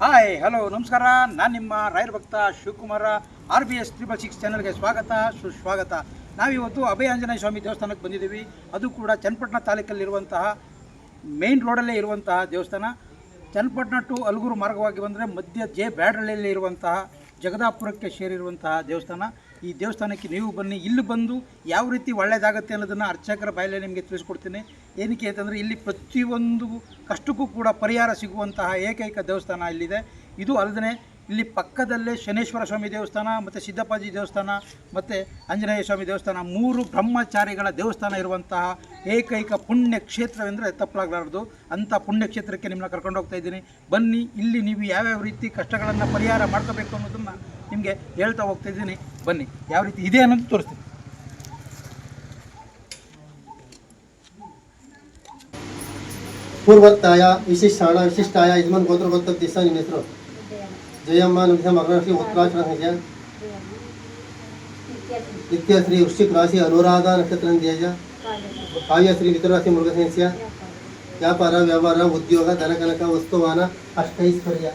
Hi hello ನಮಸ್ಕಾರ. ನಾನು ನಿಮ್ಮ ರಾಯರ್ ಭಕ್ತ Shivakumara. R B S triple six ಚಾನಲ್ಗೆ ಸ್ವಾಗತ, ಸುಸ್ವಾಗತ. ನಾವಿವತ್ತು ಅಭಯ ಆಂಜನೇಯ ಸ್ವಾಮಿ ದೇವಸ್ಥಾನಕ್ಕೆ ಬಂದಿದ್ದೀವಿ. ಅದು ಕೂಡ ಚನ್ನಪಟ್ಟಣ ತಾಲೂಕಲ್ಲಿರುವಂತಹ ಮೇನ್ ರೋಡಲ್ಲೇ ಇರುವಂತಹ ದೇವಸ್ಥಾನ. ಚನ್ನಪಟ್ಟಣ ಟು ಅಲಗೂರು ಮಾರ್ಗವಾಗಿ ಬಂದರೆ ಮಧ್ಯ ಜೆ ಬ್ಯಾಡ್ರಳ್ಳಿಯಲ್ಲಿ ಇರುವಂತಹ ಜಗದಾಪುರಕ್ಕೆ ಸೇರಿರುವಂತಹ ದೇವಸ್ಥಾನ. ಈ ದೇವಸ್ಥಾನಕ್ಕೆ ನೀವು ಬನ್ನಿ, ಇಲ್ಲಿ ಬಂದು ಯಾವ ರೀತಿ ಒಳ್ಳೆಯದಾಗುತ್ತೆ ಅನ್ನೋದನ್ನು ಅರ್ಚಕರ ಬಾಯಲ್ಲೇ ನಿಮಗೆ ತಿಳಿಸ್ಕೊಡ್ತೀನಿ. ಏನಕ್ಕೆ ಅಂತಂದರೆ ಇಲ್ಲಿ ಪ್ರತಿಯೊಂದು ಕಷ್ಟಕ್ಕೂ ಕೂಡ ಪರಿಹಾರ ಸಿಗುವಂತಹ ಏಕೈಕ ದೇವಸ್ಥಾನ ಇಲ್ಲಿದೆ. ಇದು ಅಲ್ಲದೆ ಇಲ್ಲಿ ಪಕ್ಕದಲ್ಲೇ ಶನೇಶ್ವರ ಸ್ವಾಮಿ ದೇವಸ್ಥಾನ, ಮತ್ತು ಸಿದ್ದಪ್ಪಾಜಿ ದೇವಸ್ಥಾನ, ಮತ್ತು ಆಂಜನೇಯ ಸ್ವಾಮಿ ದೇವಸ್ಥಾನ, ಮೂರು ಬ್ರಹ್ಮಚಾರಿಗಳ ದೇವಸ್ಥಾನ ಇರುವಂತಹ ಏಕೈಕ ಪುಣ್ಯ ಕ್ಷೇತ್ರವೆಂದರೆ ತಪ್ಪಲಾಗಲಾರದು ಅಂಥ ಪುಣ್ಯ ಕ್ಷೇತ್ರಕ್ಕೆ ನಿಮ್ಮನ್ನ ಕರ್ಕೊಂಡು ಹೋಗ್ತಾ ಇದ್ದೀನಿ. ಬನ್ನಿ, ಇಲ್ಲಿ ನೀವು ಯಾವ್ಯಾವ ರೀತಿ ಕಷ್ಟಗಳನ್ನು ಪರಿಹಾರ ಮಾಡ್ಕೋಬೇಕು ಅನ್ನೋದನ್ನು ನಿಮಗೆ ಹೇಳ್ತಾ ಹೋಗ್ತಾ ಇದ್ದೀನಿ ಬನ್ನಿ ಯಾವ ರೀತಿ ಇದೆ ಅನ್ನೋದು ತೋರಿಸ್ತೀನಿ ಪೂರ್ವತ್ತಾಯ ವಿಶಿಷ್ಟಾಣ ವಿಶಿಷ್ಟಾಯ ಯಜಮಾನ್ ಗೋತ್ರ ಗೋತ್ರ ದಿವಸ ನಿಮ್ಮ ಹೆಸರು ಜಯಮ್ಮ ನಿಮ್ಮ ಮಗನಶ್ರೀ ಉತ್ತರಾಚರಣ ಸಂಖ್ಯೆ ನಿತ್ಯಶ್ರೀ ವೃಶ್ಚಿಕ ರಾಶಿ ಅನುರಾಧ ನಕ್ಷತ್ರ ತೇಜ ಕಾವ್ಯಶ್ರೀ ಮಿಥುರಾಶಿ ಮೃಗಸಂಸ್ಯ ವ್ಯಾಪಾರ ವ್ಯವಹಾರ ಉದ್ಯೋಗ ಧನಕನಕ ವಸ್ತುವಾನ ಅಷ್ಟೈಶ್ವರ್ಯ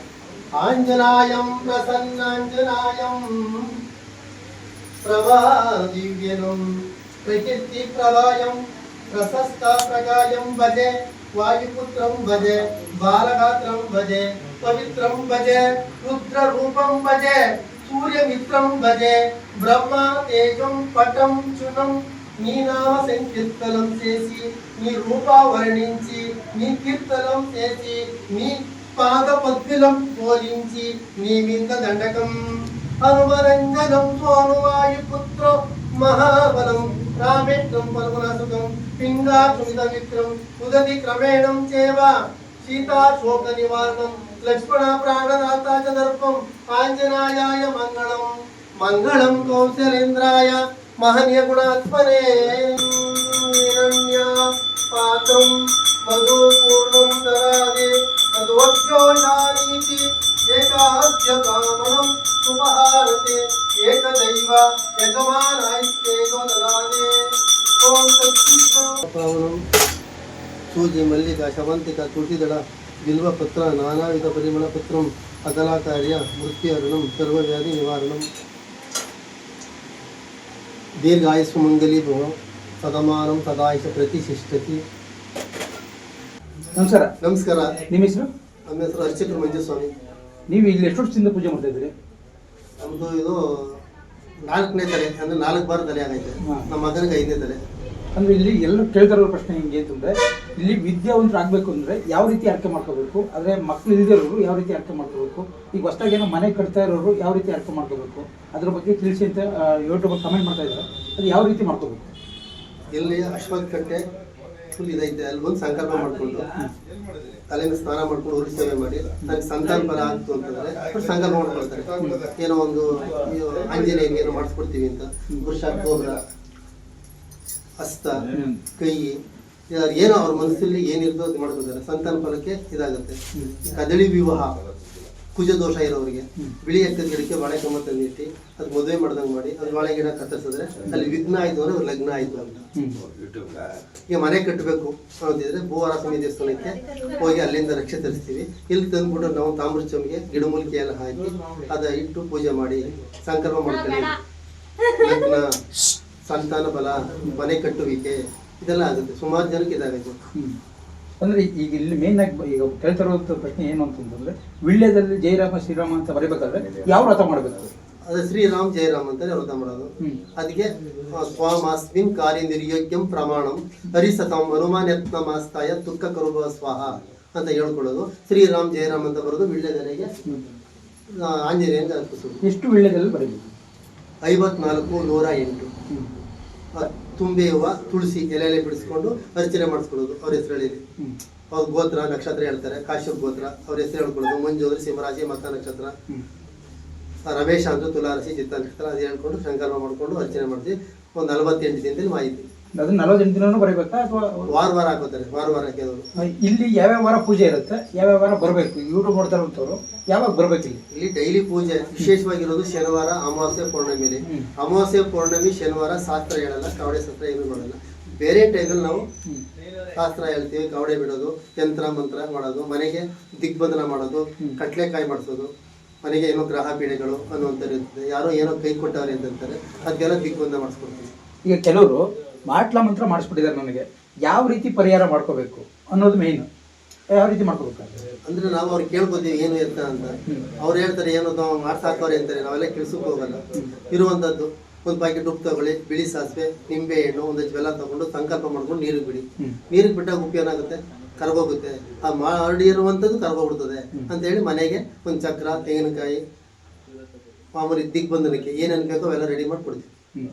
ఆంజనాయం ప్రసన్నాంజనాయం. ప్రభాదివ్యనం ప్రకీర్తి ప్రళాయం ప్రశస్త ప్రగాయం భజే వాయుపుత్రం భజే బాలగాత్రం భజే పవిత్రం భజే రుద్రరూపం భజే సూర్యమిత్రం భజే బ్రహ్మ తేజం పటం చునం నీ నామ సంకీర్తనం చేసి నీ రూప వర్ణించి కీర్తనం చేసి పాదపద్మిలం పోలించి నీ మింద దండకం హనుమరంజనం సోనువాయు పుత్ర మహాబలం రామేత్రం పరమనాసుకం పింగాక్షుమిత మిత్రం ఉదతి క్రమేణం చేవ సీతా శోక నివారణం లక్ష్మణ ప్రాణదాత చ దర్పం ఆంజనాయాయ మంగళం మంగళం కౌశలేంద్రాయ మహనీయ గుణాత్మనే పాత్రం మధుపూర్ణం సరాదే तदोज्ञो नारीति एकास्य ब्राह्मणं सुपहारते एकदैव यजमानायस्तेजो ददाने ॐ तत्पावनं सूर्य मल्लिका शवन्तिका तुलसीदळ बिल्वपत्र नानाविध परिमळपत्रम् अकलाकार्य मृत्युहरणं सर्वव्याधिनिवारणं दीर्घायुष्मङ्गली भव सदमानं सदायुष प्रतिष्ठति ನಮಸ್ಕಾರ. ನಮಸ್ಕಾರ. ನಿಮ್ಮ ಹೆಸರು? ನಮ್ಮ ಹೆಸರು ಅರ್ಚಕರು ಮಂಜುಸ್ವಾಮಿ. ನೀವು ಇಲ್ಲಿ ಎಷ್ಟು ವರ್ಷದಿಂದ ಪೂಜೆ ಮಾಡ್ತಾ ಇದ್ದೀರಿ? ನಮ್ಮದು ಇದು ನಾಲ್ಕನೇ ತಲೆ ಅಂದ್ರೆ ನಾಲ್ಕು ಬಾರ ತಲೆ ಆಗೈತೆ. ನಮ್ಮ ಮಗನಿಗೆ ಐದನೇ ತಲೆ. ಅಂದ್ರೆ ಇಲ್ಲಿ ಎಲ್ಲರೂ ಕೇಳ್ತಾರೋ ಪ್ರಶ್ನೆ ಹಿಂಗೆ ಅಂತಂದ್ರೆ ಇಲ್ಲಿ ವಿದ್ಯಾವಂತರು ಆಗ್ಬೇಕು ಅಂದ್ರೆ ಯಾವ ರೀತಿ ಅರ್ಥ ಮಾಡ್ಕೋಬೇಕು? ಅಂದ್ರೆ ಮಕ್ಳು ಇದ್ದಿರೋರು ಯಾವ ರೀತಿ ಅರ್ಥ ಮಾಡ್ಕೋಬೇಕು? ಈಗ ಹೊಸದಾಗಿ ಏನೋ ಮನೆ ಕಟ್ತಾ ಇರೋರು ಯಾವ ರೀತಿ ಅರ್ಥ ಮಾಡ್ಕೋಬೇಕು? ಅದ್ರ ಬಗ್ಗೆ ತಿಳಿಸಿ ಅಂತ ಯೂಟ್ಯೂಬ್ ಕಮೆಂಟ್ ಮಾಡ್ತಾ ಇದ್ದಾರೆ. ಅದು ಯಾವ ರೀತಿ ಮಾಡ್ಕೋಬೇಕು? ಇಲ್ಲಿ ಅಶ್ವಥ್ ಕಟ್ಟೆ ಫುಲ್ ಇದೈತೆ ಅಲ್ಲಿ ಒಂದು ಸಂಕಲ್ಪ ಮಾಡ್ಕೊಂಡು ತಲೆಗೆ ಸ್ನಾನ ಮಾಡ್ಕೊಂಡು ಊರಿ ಸೇವೆ ಮಾಡಿ ನನಗೆ ಸಂತಾನ ಫಲ ಆಗ್ತು ಅಂತಂದ್ರೆ ಸಂಕಲ್ಪ ಮಾಡ್ಕೊಳ್ತಾರೆ. ಏನೋ ಒಂದು ಆಂಜನೇಯ ಏನೋ ಮಾಡಿಸ್ಕೊಡ್ತೀವಿ ಅಂತ. ವೃಷ ಗೋಬ್ರ ಹಸ್ತ ಕೈ ಏನೋ ಅವ್ರ ಮನಸ್ಸಲ್ಲಿ ಏನಿರ್ತೋ ಅದು ಮಾಡ್ಕೊತಾರೆ ಸಂತಾನ ಫಲಕ್ಕೆ ಇದಾಗುತ್ತೆ. ಕದಳಿ ವಿವಾಹ. ಕುಜ ದೋಷ ಇರೋರಿಗೆ. ಬಿಳಿ ಎಕ್ಕದ ಗಿಡಕ್ಕೆ ಬಾಳೆ ಕಮ್ಮ ತಂದಿಟ್ಟು ಅದು ಮದುವೆ ಮಾಡ್ದಂಗೆ ಮಾಡಿ ಅದು ಬಾಳೆ ಗಿಡ ಕತ್ತರಿಸಿದ್ರೆ ಅಲ್ಲಿ ವಿಘ್ನ ಆಯ್ತು ಅಂದ್ರೆ ಅವ್ರ ಲಗ್ನ ಆಯ್ತು ಅಂತ. ಈಗ ಮನೆ ಕಟ್ಟಬೇಕು ಅಂತಿದ್ರೆ ಭೂವಾರ ಸ್ವಾಮಿ ದೇವಸ್ಥಾನಕ್ಕೆ ಹೋಗಿ ಅಲ್ಲಿಂದ ರಕ್ಷೆ ತರಿಸ್ತೀವಿ. ಇಲ್ಲಿ ತಂದ್ಬಿಟ್ಟು ನಾವು ತಾಮ್ರ ಚಮಿಗೆ ಗಿಡಮೂಲಿಕೆ ಎಲ್ಲ ಹಾಕಿ ಅದ ಇಟ್ಟು ಪೂಜೆ ಮಾಡಿ ಸಂಕಲ್ಪ ಮಾಡ್ಕೊಳ್ಳಿ ಲಗ್ನ ಸಂತಾನ ಬಲ ಮನೆ ಕಟ್ಟುವಿಕೆ ಇದೆಲ್ಲ ಆಗುತ್ತೆ. ಸುಮಾರು ಜನಕ್ಕೆ ಇದಾಗಬೇಕು. ಅಂದ್ರೆ ಈಗ ಇಲ್ಲಿ ಮೇನ್ ಆಗಿ ಈಗ ಕೇಳ್ತಿರುವಂಥ ಪ್ರಶ್ನೆ ಏನು ಅಂತಂದ್ರೆ ವಿಳ್ಯದಲ್ಲಿ ಜಯರಾಮ ಶ್ರೀರಾಮ ಅಂತ ಬರೀಬೇಕಾದ್ರೆ ಯಾವ ರಥ ಮಾಡಬೇಕು ಅದೇ ಶ್ರೀರಾಮ್ ಜಯರಾಮ್ ಅಂತ ವ್ರತ ಮಾಡೋದು. ಅದಕ್ಕೆ ಸ್ವಾಮಾಸ್ಮಿನ್ ಕಾರ್ಯ ನಿರ್ಯೋಗ್ಯಂ ಪ್ರಮಾಣಂ ಹರಿಸತಂ ಮಾಸ್ತಾಯ ತುಕ್ಕ ಕರುಬ ಸ್ವಾಹ ಅಂತ ಹೇಳ್ಕೊಳ್ಳೋದು. ಶ್ರೀರಾಮ್ ಜಯರಾಮ್ ಅಂತ ಬರೋದು ವಿಳ್ಯದೆಲೆಗೆ ಆಂಜನೇಯ ಅರ್ಪಿಸೋದು. ಎಷ್ಟು ವಿಳ್ಯದಲ್ಲಿ ಬರೀಬೇಕು? ಐವತ್ನಾಲ್ಕು ನೂರ ಎಂಟು. ತುಂಬೆ ಹೂವ ತುಳಸಿ ಎಲೆ ಬಿಡಿಸ್ಕೊಂಡು ಅರ್ಚನೆ ಮಾಡಿಸ್ಕೊಳ್ಳೋದು ಅವ್ರ ಹೆಸರು. ಅವ್ರ ಗೋತ್ರ ನಕ್ಷತ್ರ ಹೇಳ್ತಾರೆ. ಕಾಶ್ಯಪ್ ಗೋತ್ರ ಅವ್ರ ಹೆಸರು ಹೇಳ್ಕೊಳ್ಳೋದು. ಮಂಜು ಅಂದ್ರೆ ಸಿಂಹರಾಶಿ ಮತ ನಕ್ಷತ್ರ. ರಮೇಶ ಅಂದ್ರೆ ತುಲಾರಸಿ ಚಿತ್ತ ನಕ್ಷತ್ರ ಅದು ಹೇಳ್ಕೊಂಡು ಸಂಕಲ್ಪ ಮಾಡಿಕೊಂಡು ಅರ್ಚನೆ ಮಾಡ್ತೀವಿ. ಒಂದು ನಲವತ್ತೆಂಟು ದಿನದಲ್ಲಿ ಮಾಹಿತಿ. ಅದನ್ನ ನಲವತ್ತೆಂಟು ದಿನನೂ ಬರಬೇಕಾ ಅಥವಾ ವಾರ ವಾರ ಹಾಕೋತಾರೆ ವಾರ ವಾರ ಹಾಕೋದು ಇಲ್ಲಿ ಯಾವ್ಯಾವ ವಾರ ಪೂಜೆ ಇರುತ್ತೆ ಯಾವ್ಯಾವ ವಾರ ಬರಬೇಕು? ಯೂಟ್ಯೂಬ್ ನೋಡ್ತಾ ಇರುವಂಥವ್ರು ಯಾವಾಗ ಬರ್ಬೇಕು ಇಲ್ಲಿ? ಇಲ್ಲಿ ಡೈಲಿ ಪೂಜೆ ವಿಶೇಷವಾಗಿರೋದು ಶನಿವಾರ ಅಮಾವಾಸ್ಯ ಪೌರ್ಣಮಿಲಿ ಅಮಾವಾಸ್ಯ ಪೌರ್ಣಮಿ ಶನಿವಾರ ಶಾಸ್ತ್ರ ಹೇಳಲ್ಲ ಕವಡೆ ಶಾಸ್ತ್ರ ಏನು ಮಾಡಲ್ಲ ಬೇರೆ ಟೈಮಲ್ಲಿ ನಾವು ಶಾಸ್ತ್ರ ಹೇಳ್ತೀವಿ ಕವಡೆ ಬಿಡೋದು ಯಂತ್ರ ಮಂತ್ರ ಮಾಡೋದು ಮನೆಗೆ ದಿಗ್ಬಂಧನ ಮಾಡೋದು ಕಟ್ಲೆಕಾಯಿ ಮಾಡಿಸೋದು ಮನೆಗೆ ಏನೋ ಗ್ರಹ ಪೀಡೆಗಳು ಅನ್ನುವಂಥ ಇರ್ತದೆ. ಯಾರೋ ಏನೋ ಕೈ ಕೊಟ್ಟವ್ರೆ ಅಂತಾರೆ ಅದಕ್ಕೆಲ್ಲ ದಿಗ್ಬಂಧನ ಮಾಡಿಸ್ಕೊಡ್ತೀವಿ. ಈಗ ಕೆಲವರು ಮಾಟ್ಲ ಮಂತ್ರ ಮಾಡಿಸ್ಬಿಟ್ಟಿದ್ದಾರೆ ನನಗೆ ಯಾವ ರೀತಿ ಪರಿಹಾರ ಮಾಡ್ಕೋಬೇಕು ಅನ್ನೋದು ಮೇನ್ ಯಾವ ರೀತಿ ಮಾಡ್ಕೋಬೇಕು ಅಂದ್ರೆ ನಾವು ಅವ್ರು ಕೇಳ್ಕೊತೀವಿ ಏನು ಎತ್ತ ಅಂತ. ಅವ್ರು ಹೇಳ್ತಾರೆ ಏನು ನಾವು ಮಾಡ್ಸಾಕೋರೆ ಅಂತಾರೆ. ನಾವೆಲ್ಲ ಕೆಲ್ಸಕ್ಕೆ ಹೋಗಲ್ಲ. ಇರುವಂತದ್ದು ಒಂದು ಪ್ಯಾಕೆಟ್ ಉಪ್ಪು ತಗೊಳ್ಳಿ ಬಿಳಿ ಸಾಸಿವೆ ನಿಂಬೆ ಹಣ್ಣು ಒಂದು ಬೆಲ್ಲ ತಗೊಂಡು ಸಂಕಲ್ಪ ಮಾಡ್ಕೊಂಡು ನೀರಿಗೆ ಬಿಡಿ. ನೀರಿಗೆ ಬಿಟ್ಟಾಗ ಉಪ್ಪು ಏನಾಗುತ್ತೆ? ಕರ್ಗೋಗುತ್ತೆ. ಆ ಮಾಡಿರುವಂಥದ್ದು ಕರ್ಗೋಗ್ಬಿಡ್ತದೆ ಅಂತ ಹೇಳಿ ಮನೆಗೆ ಒಂದು ಚಕ್ರ ತೆಂಗಿನಕಾಯಿ ಮಾಮೂಲಿ ದಿಗ್ಬಂಧನಕ್ಕೆ ಏನೇನು ಬೇಕೋ ಅವೆಲ್ಲ ರೆಡಿ ಮಾಡಿ ಕೊಡ್ತೀವಿ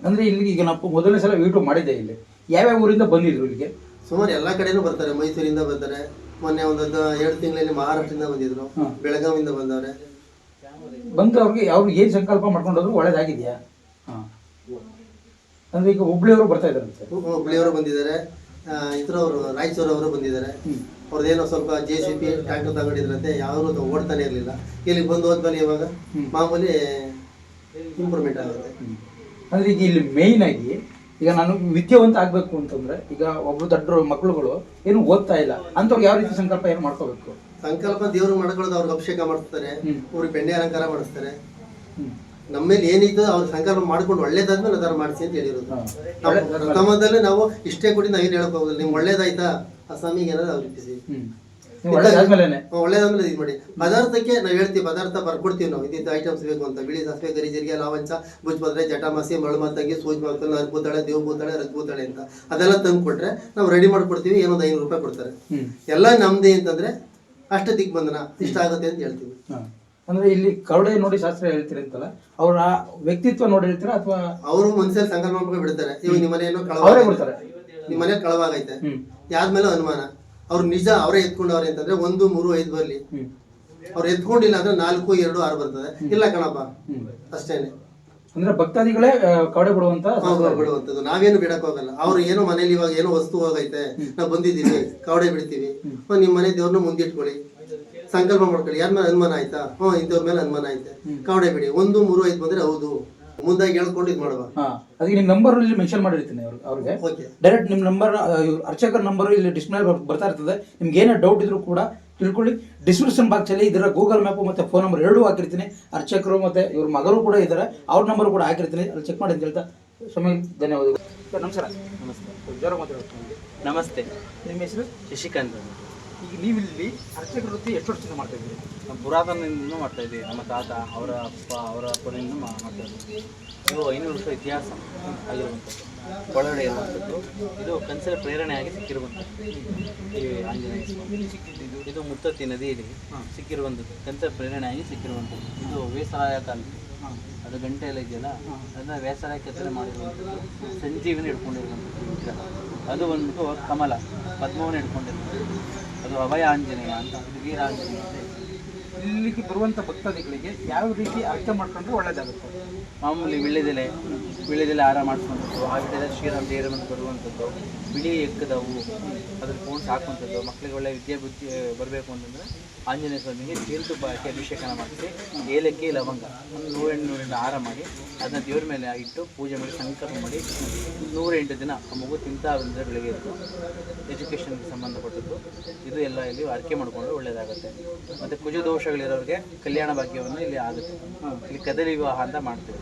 ಅಂದ್ರೆ ಇಲ್ಲಿ ಈಗ ನಾವು ಮೊದಲನೇ ಸಲ ಯೂಟ್ಯೂಬ್ ಮಾಡಿದ್ದೆ ಇಲ್ಲಿ. ಯಾವ್ಯಾವ ಊರಿಂದ ಬಂದಿದ್ರು ಇಲ್ಲಿಗೆ? ಸುಮಾರು ಎಲ್ಲ ಕಡೆನೂ ಬರ್ತಾರೆ. ಮೈಸೂರಿಂದ ಬರ್ತಾರೆ ಮೊನ್ನೆ ಒಂದು ಎರಡು ತಿಂಗಳಲ್ಲಿ ಮಹಾರಾಷ್ಟ್ರದಿಂದ ಬಂದಿದ್ರು ಬೆಳಗಾವಿಯಿಂದ ಬಂದವ್ರೆ. ಬಂದು ಅವ್ರಿಗೆ ಅವ್ರು ಏನ್ ಸಂಕಲ್ಪ ಮಾಡ್ಕೊಂಡ್ರು ಒಳ್ಳೇದಾಗಿದೆಯಾ? ಅಂದ್ರೆ ಈಗ ಹುಬ್ಳಿಯವರು ಬರ್ತಾ ಇದಾರಂತೆ ಹುಬ್ಳಿಯವರು ಬಂದಿದ್ದಾರೆ. ಇತರವರು ರಾಯಚೂರು ಅವರು ಬಂದಿದ್ದಾರೆ. ಅವ್ರದ್ದೇನೋ ಸ್ವಲ್ಪ ಜೆ ಸಿ ಪಿ ಟ್ರ್ಯಾಕ್ಟರ್ ತಗೊಂಡಿದ್ರಂತೆ ಯಾರು ಓಡ್ತಾನೆ ಇರಲಿಲ್ಲ. ಇಲ್ಲಿ ಬಂದು ಹೋದ್ಮೇಲೆ ಇವಾಗ ಮಾಮೂಲಿ ಇಂಪ್ರೂವ್ಮೆಂಟ್ ಆಗುತ್ತೆ. ಅಂದ್ರೆ ಈಗ ಇಲ್ಲಿ ಮೇಯ್ನ್ ಆಗಿ ಈಗ ನಾನು ವಿದ್ಯಾವಂತ ಆಗ್ಬೇಕು ಅಂತಂದ್ರೆ ಈಗ ಒಬ್ರು ದೊಡ್ಡ ಮಕ್ಳುಗಳು ಏನು ಓದ್ತಾ ಇಲ್ಲ ಅಂತವ್ರು ಯಾವ ರೀತಿ ಸಂಕಲ್ಪ ಏನು ಮಾಡ್ಕೋಬೇಕು? ಸಂಕಲ್ಪ ದೇವ್ರು ಮಾಡ್ಕೊಳ್ಳೋದು ಅವ್ರಿಗೆ ಅಭಿಷೇಕ ಮಾಡಿಸ್ತಾರೆ ಹ್ಮ್. ಅವ್ರಿಗೆ ಬೆಣ್ಣೆ ಅಲಂಕಾರ ಮಾಡಿಸ್ತಾರೆ. ನಮ್ಮ ಮೇಲೆ ಏನಿದ್ದು ಅವ್ರ ಸಂಕಲ್ಪ ಮಾಡ್ಕೊಂಡು ಒಳ್ಳೇದಾದ್ಮೇಲೆ ಅದನ್ನ ಮಾಡಿಸಿ ಅಂತ ಹೇಳಿರೋದು. ನಾವು ಪ್ರಥಮದಲ್ಲೇ ನಾವು ಇಷ್ಟೇ ಕೊಡಿ ಏನು ಹೇಳಕ್ ಹೋಗೋದಿಲ್ಲ ನಿಮ್ಗೆ ಒಳ್ಳೇದಾಯ್ತಾ? ಆ ಸ್ವಾಮಿಗೆ ಏನಾದ್ರು ಅವ್ರಿಗೆ ಒಳ್ಳೇದಾದ್ಮೇಲೆ ಇದು ಮಾಡಿ. ಪದಾರ್ಥಕ್ಕೆ ನಾವು ಹೇಳ್ತೀವಿ ಪದಾರ್ಥ ಬರ್ಕೊಡ್ತೀವಿ ನಾವು. ಇದ್ದ ಐಟಮ್ಸ್ ಬೇಕು ಅಂತ. ಬಿಳಿ ಸಾಸಿವೆ ಗರಿ ಜೀರಿಗೆ ಲಾವಂಚ ಬುಜ್ಪತ್ರೆ ಜಟಾಮಾಸಿ ಮಳಮತ್ತಂಗಿ ಸೂಜ್ ಮಾಡ್ತಾರೆ ಅರ್ಬೂತಾಳೆ ದೇವ್ ಬೂತಾಳೆ ರಗ್ಬೂತಾಳೆ ಅಂತ. ಅದೆಲ್ಲ ತಂದು ಕೊಟ್ರೆ ನಾವು ರೆಡಿ ಮಾಡ್ಕೊಡ್ತೀವಿ ಏನೊಂದು ಐನೂರು ರೂಪಾಯಿ ಕೊಡ್ತಾರೆ. ಎಲ್ಲ ನಮ್ದೇ ಅಂತಂದ್ರೆ ಅಷ್ಟ ದಿಗ್ಬಂಧನ ಇಷ್ಟ ಆಗುತ್ತೆ ಅಂತ ಹೇಳ್ತೀವಿ. ಅಂದ್ರೆ ಇಲ್ಲಿ ಕರುಡೆ ನೋಡಿ ಶಾಸ್ತ್ರ ಹೇಳ್ತೀರಿ ಅಂತಲ್ಲ ಅವ್ರ ವ್ಯಕ್ತಿತ್ವ ನೋಡಿ ಹೇಳ್ತೀರಾ ಅಥವಾ ಅವರು ಮನಸ್ಸಲ್ಲಿ ಸಂಕಲ್ಪ ಮಾಡ್ಕೊಂಡು ಬಿಡ್ತಾರೆ. ಇವಾಗ ನಿಮ್ಮ ಮನೆ ಏನೋ ಅವರೇ ಕಳವ ನಿಮ್ಮ ಮನೆ ಕಳವಾಗೈತೆ. ಯಾವ್ದ್ಮೇಲೆ ಯಾದ್ಮೇಲೆ ಅನುಮಾನ. ಅವ್ರು ನಿಜ ಅವರೇ ಎತ್ಕೊಂಡವ್ರೆ ಅಂತಂದ್ರೆ ಒಂದು ಮೂರು ಐದು ಬರ್ಲಿ. ಅವ್ರು ಎತ್ಕೊಂಡಿಲ್ಲ ಅಂದ್ರೆ ನಾಲ್ಕು ಎರಡು ಆರು ಬರ್ತದೆ. ಇಲ್ಲ ಕಣಪ್ಪ. ಅಷ್ಟೇನೆ. ಅಂದ್ರೆ ಭಕ್ತಾದಿಗಳೇ ಕವಡೆ ಬಿಡುವಂತ ಬಿಡುವಂತದ್ದು ನಾವೇನು ಬಿಡಕ್ ಹೋಗಲ್ಲ. ಅವ್ರು ಏನೋ ಮನೇಲಿ ಇವಾಗ ಏನೋ ವಸ್ತು ಹೋಗೈತೆ. ನಾವು ಬಂದಿದ್ದೀವಿ. ಕವಡೆ ಬಿಡ್ತೀವಿ. ನಿಮ್ಮ ಮನೆ ದೇವ್ರನ್ನ ಮುಂದಿಟ್ಕೊಳ್ಳಿ. ಸಂಕಲ್ಪ ಮಾಡ್ಕೊಳ್ಳಿ. ಯಾರ ಮೇಲೆ ಅನುಮಾನ ಆಯ್ತಾ? ಹ್ಞೂ ಇಂಥವ್ರ ಮೇಲೆ ಅನುಮಾನ ಐತೆ ಕವಡೆ ಬಿಡಿ. ಒಂದು ಮೂರು ಐದು ಬಂದ್ರೆ ಹೌದು. ಮುಂದಾಗಿ ಹೇಳ್ಕೊಂಡು ಇದು ಮಾಡುವ ಹಾ ಅದಕ್ಕೆ ನಿಮ್ಮ ನಂಬರ್ ಇಲ್ಲಿ ಮೆನ್ಷನ್ ಮಾಡಿರ್ತೀನಿ ಅವ್ರಿಗೆ ಅವ್ರಿಗೆ. ಓಕೆ. ಡೈರೆಕ್ಟ್ ನಿಮ್ಮ ನಂಬರ್ ಅರ್ಚಕರ ನಂಬರ್ ಇಲ್ಲಿ ಡಿಸ್ಪ್ಲೇ ಬರ್ತಾ ಇರ್ತದೆ. ನಿಮ್ಗೆ ಏನೇ ಡೌಟ್ ಇದ್ರೂ ಕೂಡ ತಿಳ್ಕೊಳ್ಳಿ. ಡಿಸ್ಕ್ರಿಪ್ಷನ್ ಬಾಕ್ಸಲ್ಲಿ ಇದರ ಗೂಗಲ್ ಮ್ಯಾಪ್ ಮತ್ತು ಫೋನ್ ನಂಬರ್ ಎರಡೂ ಹಾಕಿರ್ತೀನಿ. ಅರ್ಚಕರು ಮತ್ತು ಇವ್ರ ಮಗರು ಕೂಡ ಇದ್ದಾರೆ ಅವ್ರ ನಂಬರ್ ಕೂಡ ಹಾಕಿರ್ತೀನಿ. ಅಲ್ಲಿ ಚೆಕ್ ಮಾಡಿ ಅಂತ ಹೇಳ್ತಾ ಸ್ವಾಮಿ ಧನ್ಯವಾದಗಳು. ಸರ್ ನಮಸ್ಕಾರ. ನಮಸ್ತೆ. ಜ್ವರ ಮಾತಾಡ್ತೀನಿ ನಮಸ್ತೆ. ನಿಮ್ಮ ಹೆಸರು? ಶಶಿಕಾಂತ್ ಅಂತ. ಈಗ ನೀವಿಲ್ಲಿ ಇಲ್ಲಿ ಅರ್ಚಕರ ವೃತ್ತಿ ಎಷ್ಟು ವರ್ಷದಿಂದ ಮಾಡ್ತಾ ಇದ್ದೀರಿ? ನಮ್ಮ ಪುರಾತನದಿಂದ ಮಾಡ್ತಾ ಇದ್ದೀವಿ. ನಮ್ಮ ತಾತ ಅವರ ಅಪ್ಪ ಅವರ ಅಪ್ಪನಿಂದ ಮಾಡ್ತಾ ಇದ್ದೀವಿ. ಇದು ಐನೂರು ವರ್ಷ ಇತಿಹಾಸ ಆಗಿರುವಂಥದ್ದು. ಒಳಗಡೆ ಇರುವಂಥದ್ದು ಇದು ಕನ್ಸಲ್ ಪ್ರೇರಣೆ ಆಗಿ ಸಿಕ್ಕಿರುವಂಥದ್ದು. ಈ ಆಂಜನೇಯ ಸ್ವಾಮಿ ಇದು ಮುತ್ತತ್ತಿ ನದಿಯಲ್ಲಿ ಸಿಕ್ಕಿರುವಂಥದ್ದು. ಪ್ರೇರಣೆ ಪ್ರೇರಣೆಯಾಗಿ ಸಿಕ್ಕಿರುವಂಥದ್ದು. ಇದು ವೇಸರಾಯ ಕಾಲ ಅದು ಗಂಟೆ ಎಲ್ಲ ಇದೆಯಲ್ಲ ಅದನ್ನು ಬೇಸರ ಕೆತ್ತನೆ ಮಾಡಿರುವಂಥದ್ದು. ಸಂಜೀವಿನ ಹಿಡ್ಕೊಂಡಿರುವಂಥದ್ದು. ಅದು ಬಂದ್ಬಿಟ್ಟು ಕಮಲ. ಪದ್ಮವನ್ನು ಹಿಡ್ಕೊಂಡಿರುವಂಥದ್ದು. ಅದು ಅಭಯ ಆಂಜನೇಯ ಅಂತ ಇದು ವೀರ ಆಂಜನೇಯ ಅಂತ ಇದೆ. ಇಲ್ಲಿಗೆ ಬರುವಂಥ ಭಕ್ತಾದಿಗಳಿಗೆ ಯಾವ ರೀತಿ ಅರ್ಥ ಮಾಡ್ಕೊಂಡ್ರೆ ಒಳ್ಳೇದಾಗುತ್ತೆ? ಮಾಮೂಲಿ ವಿಳ್ಳೆದೆಲೆ ವಿಳ್ಳೆದೆಲೆ ಆರ ಮಾಡಿಸುವಂಥದ್ದು ಆ ವಿಳ್ಳೆದೆಲೆ ಶ್ರೀರಾಮ ಬರುವಂಥದ್ದು, ಬಿಳಿ ಎಕ್ಕದವು ಅದ್ರ ಪೂರ್ಣ ಹಾಕುವಂಥದ್ದು ಮಕ್ಕಳಿಗೆ ಒಳ್ಳೆ ವಿದ್ಯೆ ಬುದ್ಧಿ ಬರಬೇಕು ಅಂತಂದರೆ ಆಂಜನೇಯ ಸ್ವಾಮಿಗೆ ಜೇನುತುಪ್ಪ ಹಾಕಿ ಅಭಿಷೇಕನ ಮಾಡಿಸಿ, ಏಲಕ್ಕಿ, ಲವಂಗ, ಒಂದು ನೂರೆಂಟು ನೂರೆಂಟು ಹಾರ ಮಾಡಿ, ಅದನ್ನ ದೇವ್ರ ಮೇಲೆ ಇಟ್ಟು ಪೂಜೆ ಮಾಡಿ, ಸಂಕಲ್ಪ ಮಾಡಿ ನೂರೆಂಟು ದಿನ ಆ ಮಗು ತಿಂತಾ ಬಂದರೆ ಬೆಳಗ್ಗೆ ಇತ್ತು ಎಜುಕೇಷನ್ಗೆ ಸಂಬಂಧಪಟ್ಟದ್ದು, ಇದು ಎಲ್ಲ ಇಲ್ಲಿ ಆರ್ಕೆ ಮಾಡಿಕೊಂಡ್ರೆ ಒಳ್ಳೆಯದಾಗುತ್ತೆ ಮತ್ತು ಕುಜ ದೋಷಗಳಿರೋರಿಗೆ ಕಲ್ಯಾಣ ಭಾಗ್ಯವನ್ನು ಇಲ್ಲಿ ಆಗುತ್ತೆ. ಇಲ್ಲಿ ಕದಲಿ ವಿವಾಹ ಅಂತ ಮಾಡ್ತೀವಿ.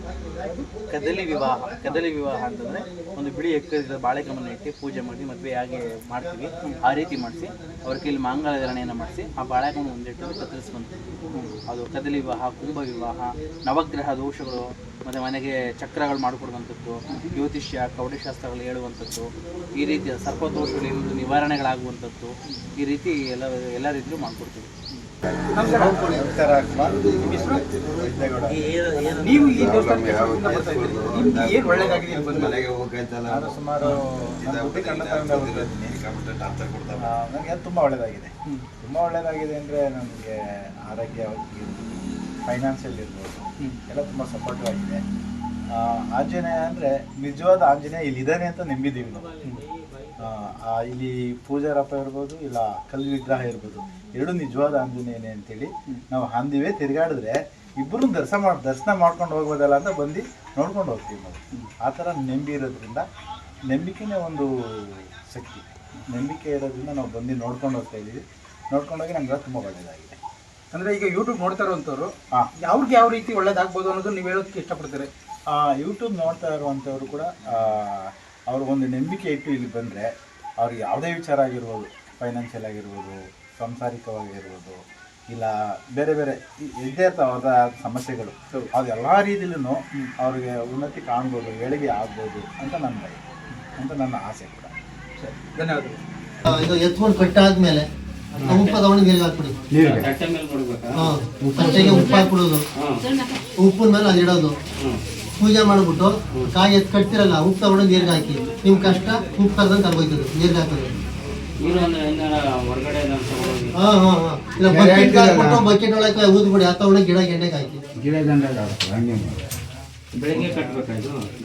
ಕದಲಿ ವಿವಾಹ ಕದಲಿ ವಿವಾಹ ಅಂತಂದರೆ ಒಂದು ಬಿಳಿ ಎಕ್ಕದ ಬಾಳೆಕಮ್ಮನ ಇಟ್ಟು ಪೂಜೆ ಮಾಡಿ ಮದುವೆ ಆಗಿ ಮಾಡ್ತೀವಿ. ಆ ರೀತಿ ಮಾಡಿಸಿ ಅವ್ರಿಗೆ ಇಲ್ಲಿ ಮಾಂಗಲ ಧಾರಣೆಯನ್ನು ಮಾಡಿಸಿ ಆ ಬಾಳೆಕಮ್ಮನ ಒಂದಿಟ್ಟು ಕತ್ತರಿಸ್ಕೊಂತೀವಿ. ಅದು ಕದಲಿ ವಿವಾಹ, ಕುಂಭ ವಿವಾಹ, ನವಗ್ರಹ ದೋಷಗಳು, ಮತ್ತು ಮನೆಗೆ ಚಕ್ರಗಳು ಮಾಡಿಕೊಡುವಂಥದ್ದು, ಜ್ಯೋತಿಷ್ಯ, ಕೌಡಶಾಸ್ತ್ರಗಳು ಹೇಳುವಂಥದ್ದು, ಈ ರೀತಿಯ ಸರ್ಪದೋಷಗಳು ಏನಾದ್ರು ನಿವಾರಣೆಗಳಾಗುವಂಥದ್ದು, ಈ ರೀತಿ ಎಲ್ಲ ಎಲ್ಲ ರೀತಿಯೂ ಮಾಡಿಕೊಡ್ತೀವಿ. ನೀವು ಈ ಒಳ್ಳೇದಾಗಿದೆ ನಮ್ಗೆ ನಾನು ಸುಮಾರು ನನಗೆ ತುಂಬ ಒಳ್ಳೆಯದಾಗಿದೆ ತುಂಬ ಒಳ್ಳೆಯದಾಗಿದೆ ಅಂದರೆ ನಮಗೆ ಆರೋಗ್ಯ ಫೈನಾನ್ಸಿಯಲ್ ಇರ್ಬೋದು. ಎಲ್ಲ ತುಂಬಾ ಸಪೋರ್ಟಿವ್ ಆಗಿದೆ. ಆ, ಆಂಜನೇಯ ಅಂದ್ರೆ ನಿಜವಾದ ಆಂಜನೇಯ ಇಲ್ಲಿ ಇದ್ದಾನೆ ಅಂತ ನಂಬಿದ್ದೀವಿ ನಾವು ಆ, ಇಲ್ಲಿ ಪೂಜಾರಪ್ಪ ಇರ್ಬೋದು ಇಲ್ಲ ಕಲ್ ವಿಗ್ರಹ ಇರ್ಬೋದು ಎರಡು ನಿಜವಾದ ಆಂಜನೇಯನೇ ಅಂತೇಳಿ ನಾವು ಹಂದಿವೆ ತಿರುಗಾಡಿದ್ರೆ ಇಬ್ಬರು ದರ್ಶನ ಮಾಡಿ ದರ್ಶನ ಮಾಡ್ಕೊಂಡು ಹೋಗ್ಬೋದಲ್ಲ ಅಂತ ಬಂದು ನೋಡ್ಕೊಂಡು ಹೋಗ್ತೀವಿ ನಾವು. ಆ ಥರ ನೆಂಬಿ ಇರೋದ್ರಿಂದ ನಂಬಿಕೆನೇ ಒಂದು ಶಕ್ತಿ. ನಂಬಿಕೆ ಇರೋದ್ರಿಂದ ನಾವು ಬಂದು ನೋಡ್ಕೊಂಡು ಹೋಗ್ತಾ ಇದ್ದೀವಿ. ನೋಡ್ಕೊಂಡೋಗಿ ನಮ್ಗೆ ತುಂಬ ಒಳ್ಳೆಯದಾಗಿದೆ ಅಂದರೆ ಈಗ ಯೂಟ್ಯೂಬ್ ನೋಡ್ತಾ ಇರುವಂಥವ್ರು ಹಾಂ. ಅವ್ರಿಗೆ ಯಾವ ರೀತಿ ಒಳ್ಳೇದಾಗ್ಬೋದು ಅನ್ನೋದು ನೀವು ಹೇಳೋದಕ್ಕೆ ಇಷ್ಟಪಡ್ತೀರಿ? ಯೂಟ್ಯೂಬ್ ನೋಡ್ತಾ ಇರುವಂಥವ್ರು ಕೂಡ ಅವ್ರ ಒಂದು ನಂಬಿಕೆ ಇಟ್ಟು ಇಲ್ಲಿ ಬಂದರೆ ಅವ್ರಿಗೆ ಯಾವುದೇ ವಿಚಾರ ಆಗಿರ್ಬೋದು ಫೈನಾನ್ಷಿಯಲ್ ಆಗಿರ್ಬೋದು ಸಾಂಸಾರಿಕವಾಗಿರ್ಬೋದು ಇಲ್ಲ ಬೇರೆ ಬೇರೆ ಇದೇ ಇದ್ದೇ ಇರ್ತಾವದ ಸಮಸ್ಯೆಗಳು ಅದು ಎಲ್ಲ ರೀತಿಯಲ್ಲೂ ಅವ್ರಿಗೆ ಉನ್ನತಿ ಕಾಣ್ಬೋದು ಏಳಿಗೆ ಆಗ್ಬೋದು ಅಂತ ನನ್ನ ಭಯ ಅಂತ ನನ್ನ ಆಸೆ ಕೂಡ. ಸರಿ ಧನ್ಯವಾದಗಳು. ಇದು ಎತ್ಕೊಂಡು ಕಟ್ಟಾದ್ಮೇಲೆ ಉಪ್ಪು ತಗೊಂಡು ನೀರಿಗೆ ಹಾಕ್ಬಿಡಿ. ಹಾಂ ತಟ್ಟೆಗೆ ಉಪ್ಪು ಹಾಕ್ಬಿಡೋದು. ಉಪ್ಪಿನ ಮೇಲೆ ಅದು ಇಡೋದು. ಪೂಜೆ ಮಾಡಿಬಿಟ್ಟು ಕಾಯಿ ಎತ್ತು ಕಟ್ತಿರಲ್ಲ ಉಪ್ಪು ತಗೊಂಡು ನೀರಿಗೆ ಹಾಕಿ. ನಿಮ್ಮ ಕಷ್ಟ ಉಪ್ಪು ಕರ್ದಂಗೆ ಕರ್ಬೋಯ್ತದೆ ನೀರಿಗೆ ಹಾಕೋದು. ಹಾಂ ಹಾಂ ಹಾಂ. ಇಲ್ಲ ಬಕೆಟ್ ಹಾಕ್ಬಿಟ್ಟು ಬಕೆಟ್ ಒಳಗೆ ಊದ್ಬಿಡಿ ಆ ತಗೊಂಡು ಗಿಡ ಹಾಕಿ.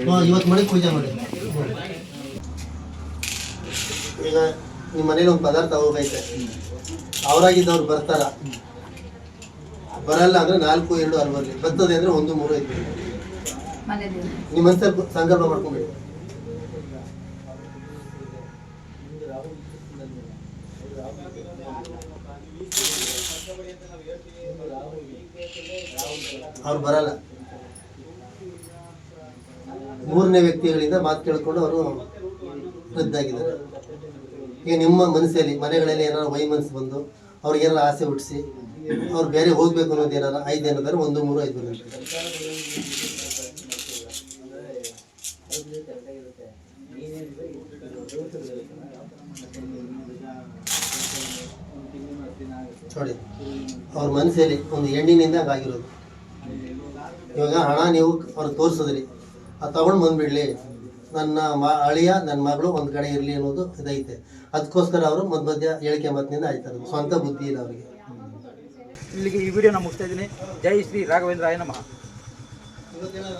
ಹಾಂ ಇವತ್ತು ಮಾಡಿ ಪೂಜೆ ಮಾಡಿ. ಈಗ ನಿಮ್ಮ ಮನೇಲಿ ಒಂದು ಪದಾರ್ಥ ಹೋಗೈತೆ ಅವರಾಗಿದ್ದವ್ರು ಬರ್ತಾರ. ಬರಲ್ಲ ಅಂದ್ರೆ ನಾಲ್ಕು ಎರಡು ಬರಲಿ ಬರ್ತದೆ ಅಂದ್ರೆ ಒಂದು ಮೂರು ಐದು. ನಿಮ್ಮ ಮನಸ್ಸಲ್ಲಿ ಮಾಡ್ಕೊಂಬಿಡಿ ಅವ್ರು ಬರಲ್ಲ. ಮೂರನೇ ವ್ಯಕ್ತಿಗಳಿಂದ ಮಾತು ಕೇಳ್ಕೊಂಡು ಅವರು ರದ್ದಾಗಿದ್ದಾರೆ ಈಗ ನಿಮ್ಮ ಮನಸ್ಸಲ್ಲಿ, ಮನೆಗಳಲ್ಲಿ ಏನಾರು ಮನಸ್ಸು ಬಂದು ಅವ್ರಿಗೆಲ್ಲ ಆಸೆ ಹುಟ್ಟಿಸಿ ಅವ್ರು ಬೇರೆ ಹೋಗ್ಬೇಕು ಅನ್ನೋದು ಏನಾರ ಐದು ಏನಾದ್ರೆ ಒಂದು ಮೂರು ಐದು ಬರುತ್ತೆ ನೋಡಿ. ಅವ್ರ ಮನಸ್ಸಲ್ಲಿ ಒಂದು ಹೆಣ್ಣಿನಿಂದ ಆಗಿರೋದು. ಇವಾಗ ಹಣ ನೀವು ಅವ್ರಿಗೆ ತೋರಿಸಿದ್ರಿ. ಅದು ತಗೊಂಡು ಬಂದ್ಬಿಡ್ಲಿ. ನನ್ನ ಮ ಅಳಿಯ ನನ್ನ ಮಗಳು ಒಂದು ಕಡೆ ಇರಲಿ ಅನ್ನೋದು ಇದೈತೆ. ಅದಕ್ಕೋಸ್ಕರ ಅವರು ಮಧ್ಯ ಮಧ್ಯ ಹೇಳಿಕೆ ಮಾತಿನಿಂದ ಆಯ್ತಾರೆ. ಸ್ವಂತ ಬುದ್ಧಿ ಇಲ್ಲ ಅವರಿಗೆ. ಇಲ್ಲಿಗೆ ಈ ವಿಡಿಯೋನ ಮುಗಿಸ್ತಾ ಇದ್ದೀನಿ. ಜೈ ಶ್ರೀ ರಾಘವೇಂದ್ರ ನಮಃ. ಇವತ್ತೇನಾರ